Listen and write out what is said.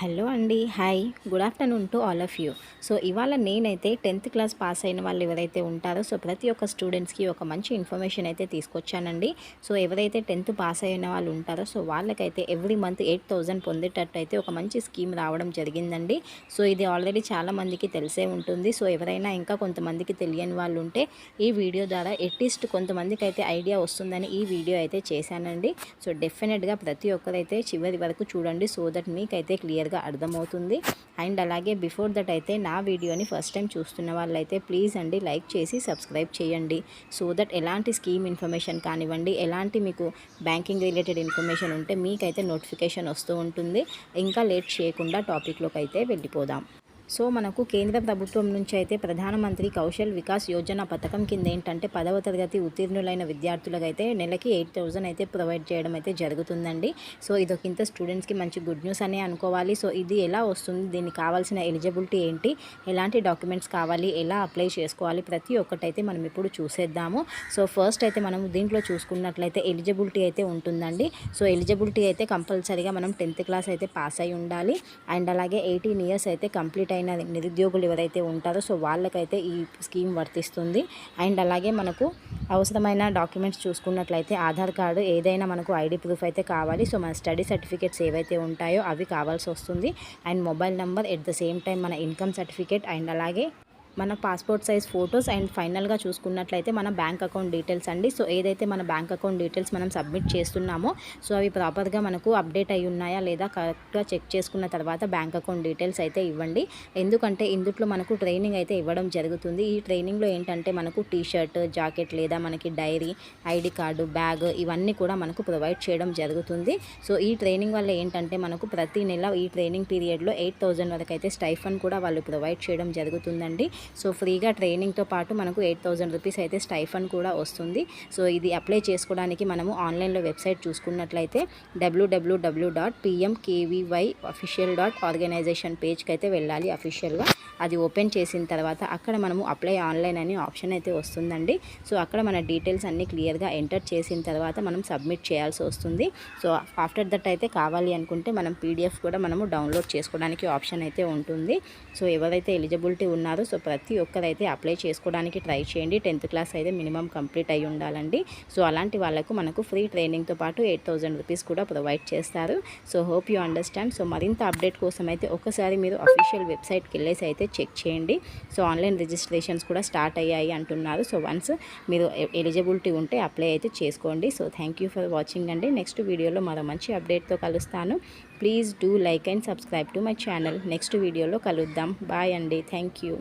Hello అండి hi. Good afternoon to all of you. So ఇవాళ నేనైతే టెన్త్ క్లాస్ పాస్ అయిన వాళ్ళు ఎవరైతే ఉంటారో సో ప్రతి ఒక్క స్టూడెంట్స్కి ఒక మంచి ఇన్ఫర్మేషన్ అయితే తీసుకొచ్చానండి. సో ఎవరైతే టెన్త్ పాస్ అయిన వాళ్ళు ఉంటారో సో వాళ్ళకైతే ఎవ్రీ మంత్ ఎయిట్ థౌజండ్ పొందేటట్టు అయితే ఒక మంచి స్కీమ్ రావడం జరిగిందండి. సో ఇది ఆల్రెడీ చాలామందికి తెలిసే ఉంటుంది. సో ఎవరైనా ఇంకా కొంతమందికి తెలియని వాళ్ళు ఉంటే ఈ వీడియో ద్వారా ఎట్లీస్ట్ కొంతమందికి అయితే ఐడియా వస్తుందని ఈ వీడియో అయితే చేశానండి. సో డెఫినెట్గా ప్రతి ఒక్కరైతే చివరి వరకు చూడండి సో దట్ మీకైతే క్లియర్ క్లియర్గా అర్థమవుతుంది. అండ్ అలాగే బిఫోర్ దట్ అయితే నా వీడియోని ఫస్ట్ టైం చూస్తున్న వాళ్ళైతే ప్లీజ్ అండి లైక్ చేసి సబ్స్క్రైబ్ చేయండి. సో దట్ ఎలాంటి స్కీమ్ ఇన్ఫర్మేషన్ కానివ్వండి ఎలాంటి మీకు బ్యాంకింగ్ రిలేటెడ్ ఇన్ఫర్మేషన్ ఉంటే మీకైతే నోటిఫికేషన్ వస్తూ ఉంటుంది. ఇంకా లేట్ చేయకుండా టాపిక్లోకి అయితే వెళ్ళిపోదాం. సో మనకు కేంద్ర ప్రభుత్వం నుంచి అయితే ప్రధానమంత్రి కౌశల్ వికాస్ యోజన పథకం కింద ఏంటంటే పదవ తరగతి ఉత్తీర్ణులైన విద్యార్థులకు అయితే నెలకి ఎయిట్ థౌజండ్ అయితే ప్రొవైడ్ చేయడం అయితే జరుగుతుందండి. సో ఇదొక ఇంత స్టూడెంట్స్కి మంచి గుడ్ న్యూస్ అనే అనుకోవాలి. సో ఇది ఎలా వస్తుంది? దీనికి కావాల్సిన ఎలిజిబిలిటీ ఏంటి? ఎలాంటి డాక్యుమెంట్స్ కావాలి? ఎలా అప్లై చేసుకోవాలి? ప్రతి ఒక్కటైతే మనం ఇప్పుడు చూసేద్దాము. సో ఫస్ట్ అయితే మనం దీంట్లో చూసుకున్నట్లయితే ఎలిజిబిలిటీ అయితే ఉంటుందండి. సో ఎలిజిబిలిటీ అయితే కంపల్సరీగా మనం టెన్త్ క్లాస్ అయితే పాస్ అయి ఉండాలి. అండ్ అలాగే ఎయిటీన్ ఇయర్స్ అయితే కంప్లీట్ అయిన నిరుద్యోగులు ఎవరైతే ఉంటారో సో వాళ్ళకైతే ఈ స్కీమ్ వర్తిస్తుంది. అండ్ అలాగే మనకు అవసరమైన డాక్యుమెంట్స్ చూసుకున్నట్లయితే ఆధార్ కార్డు ఏదైనా మనకు ఐడి ప్రూఫ్ అయితే కావాలి. సో మన స్టడీ సర్టిఫికేట్స్ ఏవైతే ఉంటాయో అవి కావాల్సి వస్తుంది. And mobile number at the same time మన ఇన్కమ్ సర్టిఫికేట్ అండ్ అలాగే మన పాస్పోర్ట్ సైజ్ ఫొటోస్ అండ్ ఫైనల్గా చూసుకున్నట్లయితే మన బ్యాంక్ అకౌంట్ డీటెయిల్స్ అండి. సో ఏదైతే మన బ్యాంక్ అకౌంట్ డీటెయిల్స్ మనం సబ్మిట్ చేస్తున్నామో సో అవి ప్రాపర్గా మనకు అప్డేట్ అయి ఉన్నాయా లేదా కరెక్ట్గా చెక్ చేసుకున్న తర్వాత బ్యాంక్ అకౌంట్ డీటెయిల్స్ అయితే ఇవ్వండి. ఎందుకంటే ఇందుట్లో మనకు ట్రైనింగ్ అయితే ఇవ్వడం జరుగుతుంది. ఈ ట్రైనింగ్లో ఏంటంటే మనకు టీ షర్ట్ జాకెట్ లేదా మనకి డైరీ ఐడి కార్డు బ్యాగ్ ఇవన్నీ కూడా మనకు ప్రొవైడ్ చేయడం జరుగుతుంది. సో ఈ ట్రైనింగ్ వల్ల ఏంటంటే మనకు ప్రతి నెల ఈ ట్రైనింగ్ పీరియడ్లో ఎయిట్ థౌజండ్ వరకు అయితే స్టైఫన్ కూడా వాళ్ళు ప్రొవైడ్ చేయడం జరుగుతుందండి. సో ఫ్రీగా ట్రైనింగ్తో పాటు మనకు ఎయిట్ థౌజండ్ రూపీస్ అయితే స్టైఫన్ కూడా వస్తుంది. సో ఇది అప్లై చేసుకోవడానికి మనము ఆన్లైన్లో వెబ్సైట్ చూసుకున్నట్లయితే WWW dot PMKVY official dot organization పేజ్కి అయితే వెళ్ళాలి అఫీషియల్గా. అది ఓపెన్ చేసిన తర్వాత అక్కడ మనము అప్లై ఆన్లైన్ అనే ఆప్షన్ అయితే వస్తుందండి. సో అక్కడ మన డీటెయిల్స్ అన్నీ క్లియర్గా ఎంటర్ చేసిన తర్వాత మనం సబ్మిట్ చేయాల్సి వస్తుంది. సో ఆఫ్టర్ దట్ అయితే కావాలి అనుకుంటే మనం పీడిఎఫ్ కూడా మనము డౌన్లోడ్ చేసుకోవడానికి ఆప్షన్ అయితే ఉంటుంది. సో ఎవరైతే ఎలిజిబిలిటీ ఉన్నారో సో ప్రతి ఒక్కరైతే అప్లై చేసుకోవడానికి ట్రై చేయండి. టెన్త్ క్లాస్ అయితే మినిమం కంప్లీట్ అయి ఉండాలండి. సో అలాంటి వాళ్ళకు మనకు ఫ్రీ ట్రైనింగ్తో పాటు ఎయిట్ థౌజండ్ రూపీస్ కూడా ప్రొవైడ్ చేస్తారు. So hope you understand. So మరింత అప్డేట్ కోసం అయితే ఒకసారి మీరు అఫీషియల్ వెబ్సైట్కి వెళ్ళేసి అయితే చెక్ చేయండి. సో ఆన్లైన్ రిజిస్ట్రేషన్స్ కూడా స్టార్ట్ అయ్యాయి అంటున్నారు. సో వన్స్ మీరు ఎలిజిబిలిటీ ఉంటే అప్లై అయితే చేసుకోండి. So thank you for watching అండి. నెక్స్ట్ వీడియోలో మరో మంచి అప్డేట్తో కలుస్తాను. Please do like and subscribe to my channel. Next వీడియోలో కలుద్దాం. బాయ్ అండి. Thank you.